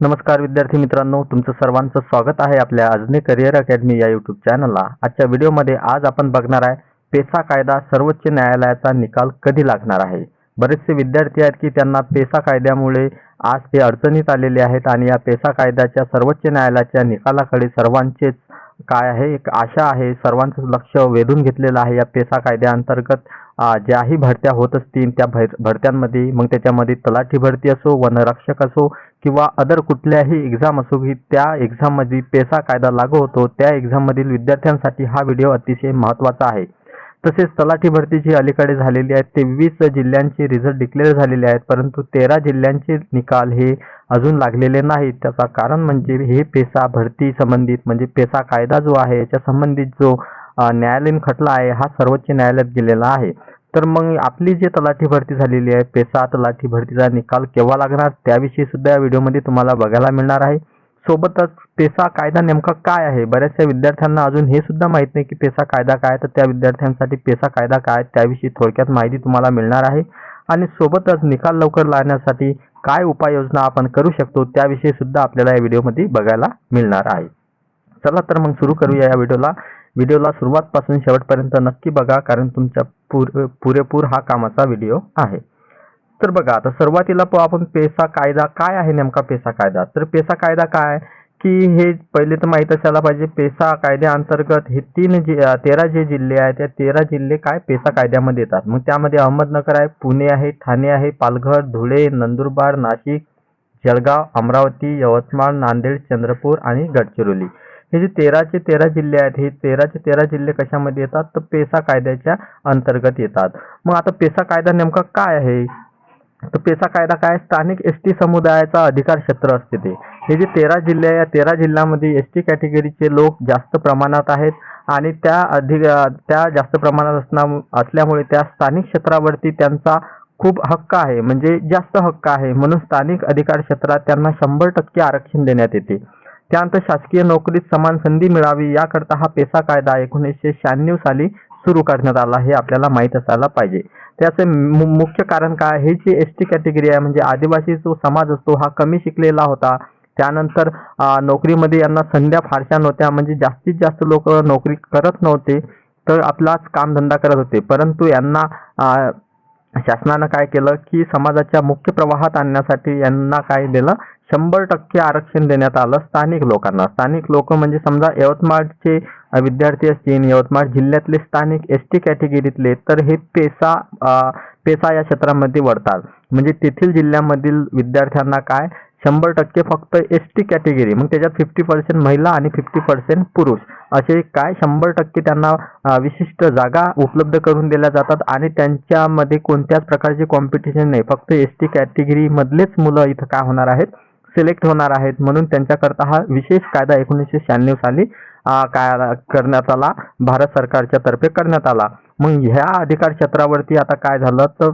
नमस्कार विद्यार्थी मित्रांनो. तुमचं सर्वांचं स्वागत आहे आपल्या अजने करिअर अकॅडमी या यूट्यूब चॅनलला आजच्या व्हिडिओमध्ये आज आपण बघणार आहे पेसा कायदा सर्वोच्च न्यायालयाचा निकाल कधी लागणार आहे? बरेचसे विद्यार्थी आहेत की त्यांना पेसा कायद्यामुळे आज ते अडचणीत आलेले आहेत आणि या पेसा कायद्याच्या सर्वोच्च न्यायालयाच्या निकालाकडे सर्वांचेच काय आहे? एक आशा आहे. सर्वांचं लक्ष वेधून घेतलेलं आहे. या पेसा कायद्याअंतर्गत ज्याही भरत्या होत असतील त्या भर भरत्यांमध्ये मग त्याच्यामध्ये तलाठी भरती असो वनरक्षक असो किंवा अदर कुठल्याही एक्झाम असो की त्या एक्झाममध्ये पेसा कायदा लागू होतो त्या एक्झाममधील विद्यार्थ्यांसाठी हा व्हिडिओ अतिशय महत्त्वाचा आहे. तसेच तलाठी भरतीची अलीकडे झालेली आहे. तेवीस जिल्ह्यांचे रिझल्ट डिक्लेअर झालेले आहेत. परंतु तेरा जिल्ह्यांचे निकाल हे अजून लागलेले नाहीत. त्याचा कारण म्हणजे हे पेसा भरती संबंधित म्हणजे पेसा कायदा जो आहे याच्या संबंधित जो न्यायालयीन खटला आहे हा सर्वोच्च न्यायालयात गेलेला आहे. तर मग आपली जी तलाठी भरती झालेली आहे पेसा तलाठी भरतीचा निकाल केव्हा लागणार त्याविषयी सुद्धा या व्हिडिओमध्ये तुम्हाला बघायला मिळणार आहे. सोबतच पेसा कायदा नेमका काय आहे? बऱ्याचशा विद्यार्थ्यांना अजून हे सुद्धा माहीत नाही की पेसा कायदा काय तर त्या विद्यार्थ्यांसाठी पेसा कायदा काय त्याविषयी थोडक्यात माहिती तुम्हाला मिळणार आहे. आणि सोबतच निकाल लवकर लावण्यासाठी काय उपाययोजना आपण करू शकतो त्याविषयी सुद्धा आपल्याला या व्हिडिओमध्ये बघायला मिळणार आहे. चला तर मग सुरू करूया या व्हिडिओला. व्हिडिओला सुरुवातपासून शेवटपर्यंत नक्की बघा कारण तुमच्या पुर पुरेपूर हा कामाचा व्हिडिओ आहे. तर बघा आता सुरुवातीला पाहू आपण पेसा कायदा काय आहे नेमका पेसा कायदा? तर पेसा कायदा काय की हे पहिले तर माहीत असायला पाहिजे पेसा कायद्याअंतर्गत हे तीन जे तेरा जे जिल्हे आहेत त्या तेरा जिल्हे काय पेसा कायद्यामध्ये येतात? मग त्यामध्ये अहमदनगर आहे पुणे आहे ठाणे आहे पालघर धुळे नंदुरबार नाशिक जळगाव अमरावती यवतमाळ नांदेड चंद्रपूर आणि गडचिरोली. हे जे तेराचे तेरा जिल्हे आहेत हे तेराचे तेरा जिल्हे कशामध्ये येतात? तर पेसा कायद्याच्या अंतर्गत येतात. मग आता पेसा कायदा नेमका काय आहे? तर पेसा कायदा काय? स्थानिक एस टी समुदायाचा अधिकार क्षेत्र असते ते. हे जे तेरा जिल्हे आहे या तेरा जिल्ह्यामध्ये एस टी कॅटेगरीचे लोक जास्त प्रमाणात आहेत आणि त्या अधिक त्या जास्त प्रमाणात असणार असल्यामुळे त्या स्थानिक क्षेत्रावरती त्यांचा खूप हक्क आहे. म्हणजे जास्त हक्क आहे. म्हणून स्थानिक अधिकार क्षेत्रात त्यांना शंभर टक्के आरक्षण देण्यात येते. त्यानंतर शासकीय नोकरीत समान संधी मिळावी याकरता हा पेसा कायदा एकोणीसशे शहाण्णव साली सुरू करण्यात आला हे आपल्याला माहीत असायला पाहिजे. त्याचे मु- मुख्य कारण काय? हे जी एस टी कॅटेगरी आहे म्हणजे आदिवासी जो समाज असतो हा कमी शिकलेला होता. त्यानंतर नोकरीमध्ये यांना संध्या फारशा नव्हत्या. म्हणजे जास्तीत जास्त लोक नोकरी करत नव्हते तर आपलाच कामधंदा करत होते. परंतु यांना शासनानं काय केलं की समाजाच्या मुख्य प्रवाहात आणण्यासाठी यांना काय दिलं? शंभर टक्के आरक्षण देण्यात आलं स्थानिक लोकांना. स्थानिक लोक म्हणजे समजा यवतमाळचे विद्यार्थी असतील यवतमाळ जिल्ह्यातले स्थानिक एस टी कॅटेगरीतले तर हे पेसा पेसा या क्षेत्रामध्ये वळतात. म्हणजे तेथील जिल्ह्यामधील विद्यार्थ्यांना काय? शंभर टक्के फक्त एस टी कॅटेगरी मग त्याच्यात फिफ्टी पर्सेंट महिला आणि फिफ्टी पर्सेंट पुरुष. असे काय शंभर टक्के त्यांना विशिष्ट जागा उपलब्ध करून दिल्या जातात आणि त्यांच्यामध्ये कोणत्याच प्रकारचे कॉम्पिटिशन नाही. फक्त एस टी कॅटेगरीमधलेच मुलं इथं काय होणार आहेत? सिलेक्ट होणार आहेत. म्हणून त्यांच्याकरता हा विशेष कायदा एकोणीसशे शहाण्णव साली काय करण्यात आला. भारत सरकारच्या तर्फे करण्यात आला. मग ह्या अधिकार क्षेत्रावरती आता काय झालं? तर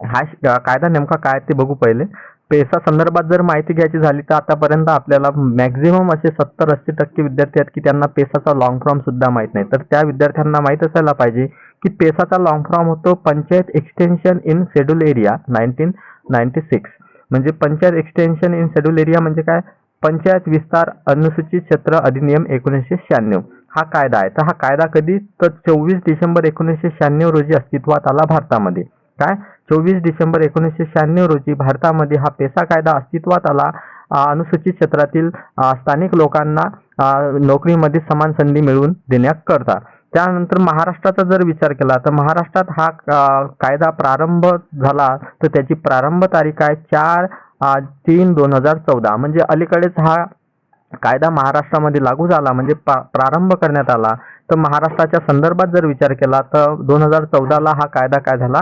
हा कायदा नेमका काय ते बघू पहिले. पेसा संदर्भात जर माहिती घ्यायची झाली तर आतापर्यंत आपल्याला मॅक्झिमम असे सत्तर अस्सी टक्के विद्यार्थी आहेत की त्यांना पेसाचा लॉंग फॉर्म सुद्धा माहीत नाही. तर त्या विद्यार्थ्यांना माहीत असायला पाहिजे की पेसाचा लॉंग फॉर्म होतो panchayat extension in schedule area nineteen ninety six म्हणजे panchayat extension in schedule area म्हणजे काय? पंचायत विस्तार अनुसूचित क्षेत्र अधिनियम एकोणीसशे शहाण्णव. हा कायदा आहे. तर हा कायदा कधी? तर चोवीस डिसेंबर एकोणीसशे शहाण्णव रोजी अस्तित्वात आला भारतामध्ये. काय? चोवीस डिसेंबर एकोणीसशे शहाण्णव रोजी भारतामध्ये हा पेसा कायदा अस्तित्वात आला. अनुसूचित क्षेत्रातील स्थानिक लोकांना नोकरीमध्ये समान संधी मिळवून देण्याकरता त्यानंतर महाराष्ट्राचा जर विचार केला तर महाराष्ट्रात हा कायदा प्रारंभ झाला तर त्याची प्रारंभ तारीख आहे चार तीन दोन हजार चौदा. म्हणजे अलीकडेच हा कायदा महाराष्ट्रामध्ये लागू झाला म्हणजे पा- प्रारंभ करण्यात आला. तर महाराष्ट्राच्या संदर्भात जर विचार केला तर दोन हजार चौदाला हा कायदा काय झाला?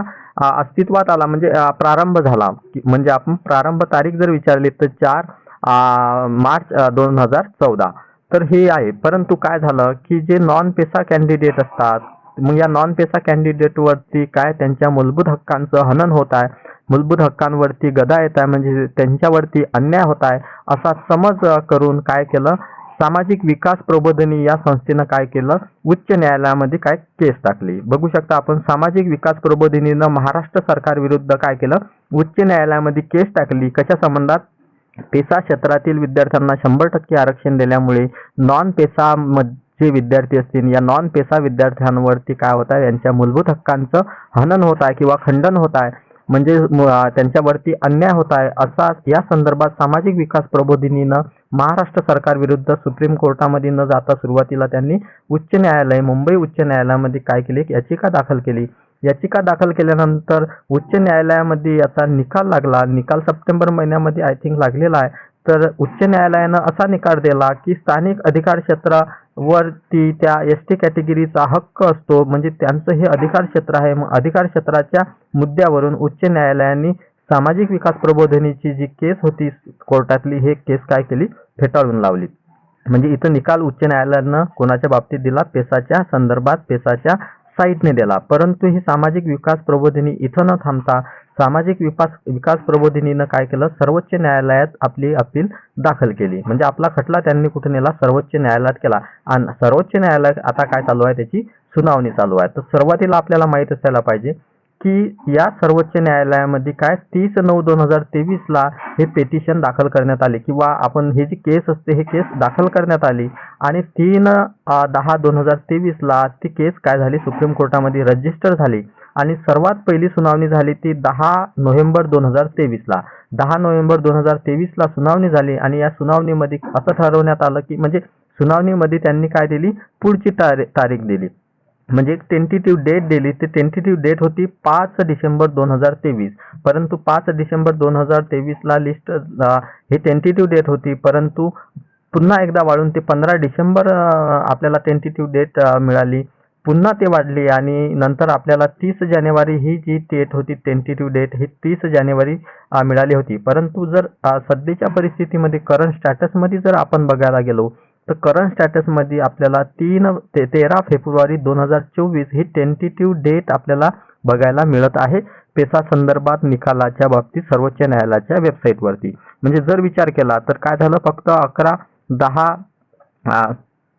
अस्तित्वात आला म्हणजे प्रारंभ झाला. की- म्हणजे आपण प्रारंभ तारीख जर विचारली तर चार मार्च दोन हजार चौदा. तर हे आहे. परंतु काय झालं की जे नॉन पेसा कॅन्डिडेट असतात मग या नॉन पेसा कॅन्डिडेटवरती काय त्यांच्या मूलभूत हक्कांचं हनन होत आहे? मूलभूत हक्कांवरती गदा येत आहे म्हणजे त्यांच्यावरती अन्याय होत आहे असा समज करून काय केलं? सामाजिक विकास प्रबोधनी या संस्थेनं काय केलं? उच्च न्यायालयामध्ये काय केस टाकली? बघू शकता आपण सामाजिक विकास प्रबोधिनीनं महाराष्ट्र सरकार विरुद्ध काय केलं? उच्च न्यायालयामध्ये केस टाकली. कशा संबंधात? पेसा क्षेत्रातील विद्यार्थ्यांना शंभर टक्के आरक्षण दिल्यामुळे नॉन पेसा जे विद्यार्थी असतील या नॉन पेसा विद्यार्थ्यांवरती काय होत आहे? यांच्या मूलभूत हक्कांचं हनन होत आहे किंवा खंडन होत आहे? म्हणजे त्यांच्यावरती अन्याय होत आहे असा या संदर्भात सामाजिक विकास प्रबोधिनीनं महाराष्ट्र सरकार विरुद्ध सुप्रीम कोर्टामध्ये न जाता सुरुवातीला त्यांनी उच्च न्यायालय मुंबई उच्च न्यायालयामध्ये काय केले याचिका दाखल केली. याचिका दाखल केल्यानंतर उच्च न्यायालयामध्ये याचा निकाल लागला. निकाल सप्टेंबर महिन्यामध्ये आय थिंक लागलेला आहे. तर उच्च न्यायालयानं असा निकाल दिला की स्थानिक अधिकार क्षेत्रावरती त्या एस टी कॅटेगरीचा हक्क असतो म्हणजे त्यांचं हे अधिकार क्षेत्र आहे. मग अधिकार क्षेत्राच्या मुद्द्यावरून उच्च न्यायालयाने सामाजिक विकास प्रबोधनीची जी केस होती कोर्टातली हे केस काय केली? फेटाळून लावली. म्हणजे इथं निकाल उच्च न्यायालयानं कोणाच्या बाबतीत दिला? पेसाच्या संदर्भात पेसाच्या साईटने दिला. परंतु ही सामाजिक विकास प्रबोधिनी इथं न थांबता सामाजिक विकास विकास प्रबोधिनीनं काय केलं? सर्वोच्च न्यायालयात आपली अपील दाखल केली. म्हणजे आपला खटला त्यांनी कुठे नेला? सर्वोच्च न्यायालयात केला. आणि सर्वोच्च न्यायालयात आता काय चालू आहे? त्याची सुनावणी चालू आहे. तर सुरुवातीला आपल्याला माहीत असायला पाहिजे की या सर्वोच्च न्यायालयामध्ये काय तीस नऊ दोन हजार तेवीसला हे पेटिशन दाखल करण्यात आले किंवा आपण हे जी केस असते हे केस दाखल करण्यात आली आणि तीन दहा दोन हजार तेवीसला ती केस काय झाली? सुप्रीम कोर्टामध्ये रजिस्टर झाली. आणि सर्वात पहिली सुनावणी झाली ती दहा नोव्हेंबर दोन हजार तेवीसला. दहा नोव्हेंबर दोन हजार तेवीसला सुनावणी झाली आणि या सुनावणीमध्ये असं ठरवण्यात आलं की म्हणजे सुनावणीमध्ये त्यांनी काय दिली? पुढची तारीख तारीख दिली. म्हणजे एक टेंटेटिव्ह डेट दिली. ती टेंटेटिव्ह डेट होती पाच डिसेंबर दोन हजार तेवीस. परंतु पाच डिसेंबर दोन हजार तेवीसला लिस्ट हे टेंटेटिव्ह डेट होती. परंतु पुन्हा एकदा वाढून ते पंधरा डिसेंबर आपल्याला टेंटेटिव्ह डेट मिळाली. पुन्हा ते वाढली आणि नंतर आपल्याला तीस जानेवारी ही जी डेट होती टेंटेटिव्ह डेट ही तीस जानेवारी मिळाली होती. परंतु जर सध्याच्या परिस्थितीमध्ये करंट स्टॅटसमध्ये जर आपण बघायला गेलो तर करंट स्टॅटसमध्ये आपल्याला तीन ते तेरा फेब्रुवारी दोन हजार चोवीस ही टेंटेटिव्ह डेट आपल्याला बघायला मिळत आहे. पेसा संदर्भात निकालाच्या बाबतीत सर्वोच्च न्यायालयाच्या वेबसाईटवरती म्हणजे जर विचार केला तर काय झालं? फक्त अकरा दहा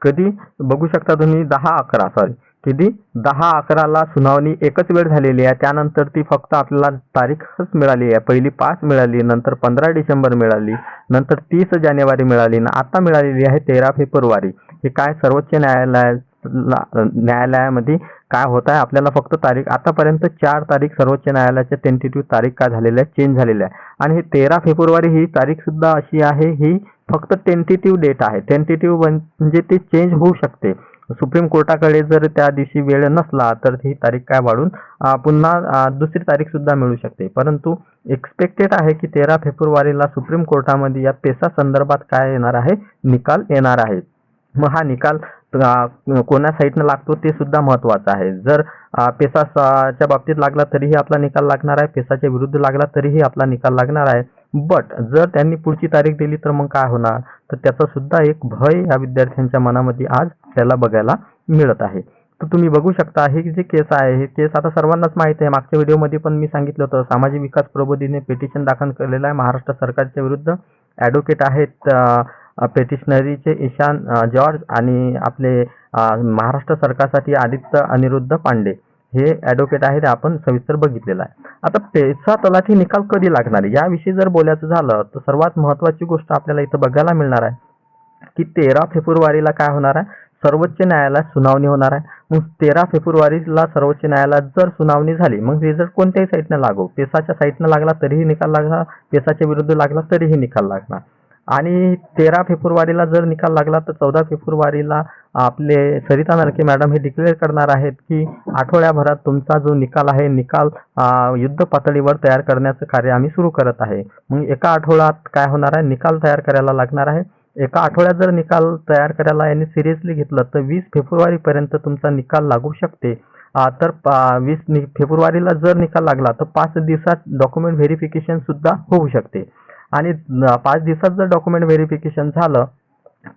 कधी? बघू शकता तुम्ही दहा अकरा सॉरी किती? दहा अकराला सुनावणी एकच वेळ झालेली आहे. त्यानंतर ती फक्त आपल्याला तारीखच मिळाली आहे. पहिली पाच मिळाली नंतर पंधरा डिसेंबर मिळाली नंतर तीस जानेवारी मिळाली ना आता मिळालेली आहे तेरा फेब्रुवारी. हे काय सर्वोच्च न्यायालयाला न्यायालयामध्ये काय होत आहे? आपल्याला फक्त तारीख आतापर्यंत चार तारीख सर्वोच्च न्यायालयाच्या टेंटेटिव्ह तारीख काय झालेल्या आहे? चेंज झालेल्या आहे. आणि हे तेरा फेब्रुवारी ही तारीख सुद्धा अशी आहे ही फक्त टेंटेटिव्ह डेट आहे. टेंटेटिव्ह म्हणजे ते चेंज होऊ शकते. सुप्रीम कोर्टाकडे जर त्या दिवशी वेळ नसला तर ही तारीख काय वाढून पुन्हा दुसरी तारीख सुद्धा मिळू शकते. परंतु एक्सपेक्टेड आहे की तेरा फेब्रुवारीला सुप्रीम कोर्टामध्ये या पेसा संदर्भात काय येणार आहे? निकाल येणार आहे. मग हा निकाल कोणा साईडनं लागतो ते सुद्धा महत्वाचं आहे. जर पेसाच्या बाबतीत लागला तरीही आपला निकाल लागणार आहे पेसाच्या विरुद्ध लागला तरीही आपला निकाल लागणार आहे. बट जर त्यांनी पुढची तारीख दिली तर मग काय होणार? तर त्याचा सुद्धा एक भय या विद्यार्थ्यांच्या मनामध्ये आज आपल्याला बघायला मिळत आहे. तर तुम्ही बघू शकता हे जे केस आहे हे केस आता सर्वांनाच माहीत आहे. मागच्या व्हिडिओमध्ये पण मी सांगितलं होतं सामाजिक विकास प्रबोधीने पिटिशन दाखल केलेलं आहे. महाराष्ट्र सरकारच्या विरुद्ध ॲडव्होकेट आहेत पेटिशनरीचे ईशान जॉर्ज आणि आपले महाराष्ट्र सरकारसाठी आदित्य अनिरुद्ध पांडे. हे ॲडव्होकेट आहेत ते आपण सविस्तर बघितलेलं आहे. आता पेसा तलाठी निकाल कधी लागणार आहे? याविषयी जर बोलायचं झालं तर सर्वात महत्त्वाची गोष्ट आपल्याला इथं बघायला मिळणार आहे की तेरा फेब्रुवारीला काय होणार आहे? सर्वोच्च न्यायालयात सुनावणी होणार आहे. मग तेरा फेब्रुवारीला सर्वोच्च न्यायालयात जर सुनावणी झाली मग रिझल्ट कोणत्याही साईटनं लागो. पेसाच्या साईटनं लागला तरीही निकाल लागणार पेसाच्या विरुद्ध लागला तरीही निकाल लागणार. आणि तेरा फेब्रुवारीला जर निकाल लागला तर चौदा फेब्रुवारीला आपले सरिता नरके मॅडम हे डिक्लेअर करणार आहेत की आठवड्याभरात तुमचा जो निकाल आहे निकाल युद्ध पातळीवर तयार करण्याचं कार्य आम्ही सुरू करत आहे. मग एका आठवड्यात काय होणार आहे? निकाल तयार करायला लागणार आहे. एका आठवड्यात जर निकाल तयार करायला यांनी सिरियसली घेतलं तर वीस फेब्रुवारीपर्यंत तुमचा निकाल लागू शकते. तर पा- वीस नि- फेब्रुवारीला जर निकाल लागला तर पाच दिवसात डॉक्युमेंट व्हेरिफिकेशन सुद्धा होऊ शकते. आणि पाच दिवसात जर डॉक्युमेंट व्हेरिफिकेशन झालं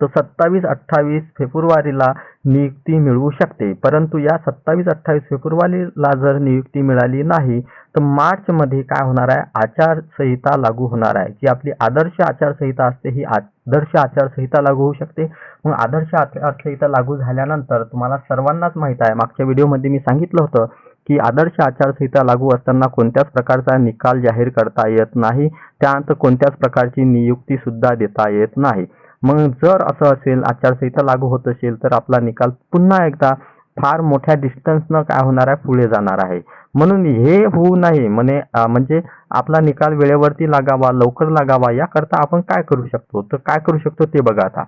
तर सत्तावीस अठ्ठावीस फेब्रुवारीला नियुक्ती मिळवू शकते. परंतु या सत्तावीस अठ्ठावीस फेब्रुवारीला जर नियुक्ती मिळाली नाही तर मार्चमध्ये काय होणार आहे? आचारसंहिता लागू होणार आहे. जी आपली आदर्श आचारसंहिता असते ही आदर्श आचारसंहिता लागू होऊ शकते. मग आदर्श आचारसंहिता लागू झाल्यानंतर तुम्हाला सर्वांनाच माहीत आहे. मागच्या व्हिडिओमध्ये मी सांगितलं होतं की आदर्श आचारसंहिता लागू असताना कोणत्याच प्रकारचा निकाल जाहीर करता येत नाही. त्यानंतर कोणत्याच प्रकारची नियुक्ती सुद्धा देता येत नाही. मग जर असं असेल आचारसंहिता लागू होत असेल तर आपला निकाल पुन्हा एकदा फार मोठ्या डिस्टन्सनं काय होणार आहे पुढे जाणार आहे. म्हणून हे होऊ नये. म्हणे म्हणजे आपला निकाल वेळेवरती लागावा लवकर लागावा याकरता आपण काय करू शकतो? तर काय करू शकतो ते बघा आता.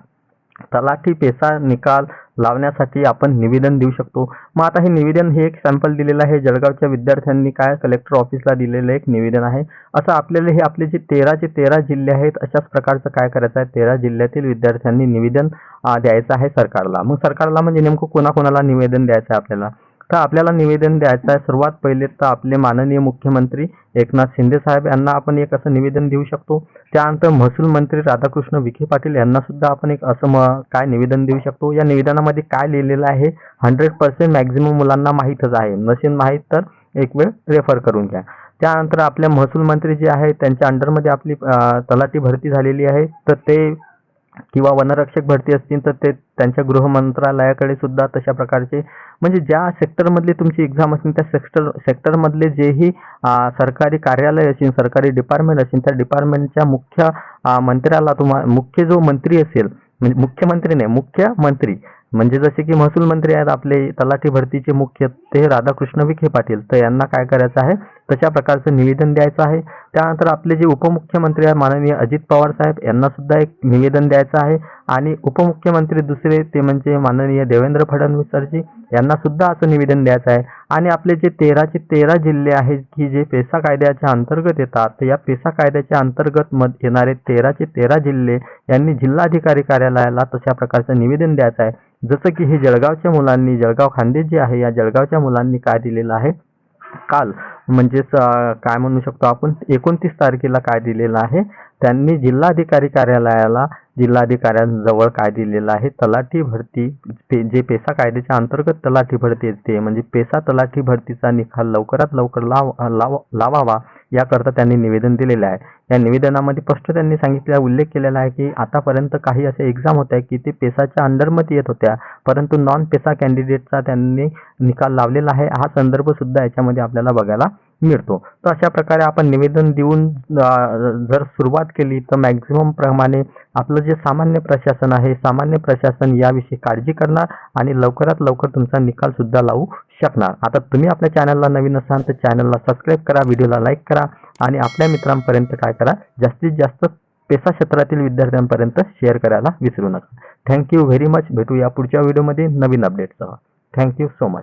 तलाठी पेसा निकाल लावण्यासाठी आपण निवेदन देऊ शकतो. मग आता हे निवेदन हे एक सॅम्पल दिलेलं आहे. जळगावच्या विद्यार्थ्यांनी काय कलेक्टर ऑफिसला दिलेलं एक निवेदन आहे. असं आपल्याला हे आपले जे तेराचे तेरा जिल्हे आहेत अशाच प्रकारचं काय करायचं आहे? तेरा जिल्ह्यातील विद्यार्थ्यांनी निवेदन द्यायचं आहे सरकारला. मग सरकारला म्हणजे नेमकं कोणाकोणाला निवेदन द्यायचं आहे आपल्याला? तर आपल्याला निवेदन द्यायचं आहे. सर्वात पहिले तर आपले माननीय मुख्यमंत्री एकनाथ शिंदे साहेब यांना आपण एक असं निवेदन देऊ शकतो. त्यानंतर महसूल मंत्री राधाकृष्ण विखे पाटील यांना सुद्धा आपण एक असं म काय निवेदन देऊ शकतो? या निवेदनामध्ये काय लिहिलेलं आहे? हंड्रेड पर्सेंट मॅक्झिमम मुलांना माहीतच आहे. नसेल माहीत तर एक वेळ रेफर करून घ्या. त्यानंतर आपल्या महसूल मंत्री जे आहे त्यांच्या अंडरमध्ये आपली तलाठी भरती झालेली आहे. तर ते किंवा वनरक्षक भरती असतील तर ते त्यांच्या गृह मंत्रालयाकडे सुद्धा तशा प्रकारचे म्हणजे ज्या सेक्टरमधली तुमची एक्झाम असेल त्या सेक्टर सेक्टरमधले जेही सरकारी कार्यालय असेल सरकारी डिपार्टमेंट असेल त्या डिपार्टमेंटच्या मुख्य मंत्र्याला तुम्हा मुख्य जो मंत्री असेल म्हणजे मुख्यमंत्री नाही मुख्यमंत्री म्हणजे जसे की महसूल मंत्री आहेत आपले तलाठी भरतीचे मुख्य ते राधाकृष्ण विखे पाटील तर यांना काय करायचं आहे? तशा प्रकारचं निवेदन द्यायचं आहे. त्यानंतर आपले जे उपमुख्यमंत्री आहेत माननीय अजित पवार साहेब यांना सुद्धा एक निवेदन द्यायचं आहे. आणि उपमुख्यमंत्री दुसरे ते म्हणजे माननीय देवेंद्र फडणवीस सरजी यांना सुद्धा असं निवेदन द्यायचं आहे. आणि आपले जे तेराचे तेरा जिल्हे आहेत की जे पेसा कायद्याच्या अंतर्गत येतात तर या पेसा कायद्याच्या अंतर्गत मध येणारे तेराचे तेरा जिल्हे यांनी जिल्हाधिकारी कार्यालयाला तशा प्रकारचं निवेदन द्यायचं आहे. जसं की हे जळगावच्या मुलांनी जळगाव खांदे जे आहे या जळगावच्या मुलांनी काय दिलेलं आहे? काल. म्हणजेच काय म्हणू शकतो आपण एकोणतीस तारखेला काय दिलेलं आहे त्यांनी जिल्हाधिकारी कार्यालयाला जिल्हाधिकाऱ्यांजवळ काय दिलेलं आहे तलाठी भरती पे- जे पेसा कायद्याच्या अंतर्गत तलाठी भरती येते म्हणजे पेसा तलाठी भरतीचा निकाल लवकरात लवकर लाव लाव लावावा. याकरता त्यांनी निवेदन दिलेलं आहे. या निवेदनामध्ये स्पष्ट त्यांनी सांगितलेला उल्लेख केलेला आहे की आतापर्यंत काही असे एक्झाम होत्या की ते पेसाच्या अंडरमध्ये येत होत्या परंतु नॉन पेसा कॅन्डिडेटचा त्यांनी निकाल लावलेला आहे. हा संदर्भसुद्धा याच्यामध्ये आपल्याला बघायला मिळतो. तर अशा प्रकारे आपण निवेदन देऊन जर सुरुवात केली तर मॅक्झिमम प्रमाणे आपलं जे सामान्य प्रशासन आहे सामान्य प्रशासन याविषयी काळजी करणार आणि लवकरात लवकर तुमचा निकाल सुद्धा लावू शकणार. आता तुम्ही आपल्या चॅनलला नवीन असाल तर चॅनलला सबस्क्राईब करा व्हिडिओला लाईक करा आणि आपल्या मित्रांपर्यंत काय करा जास्तीत जास्त पेसा क्षेत्रातील विद्यार्थ्यांपर्यंत शेअर करायला विसरू नका. थँक्यू व्हेरी मच भेटूया पुढच्या व्हिडिओमध्ये नवीन अपडेटसह थँक्यू सो मच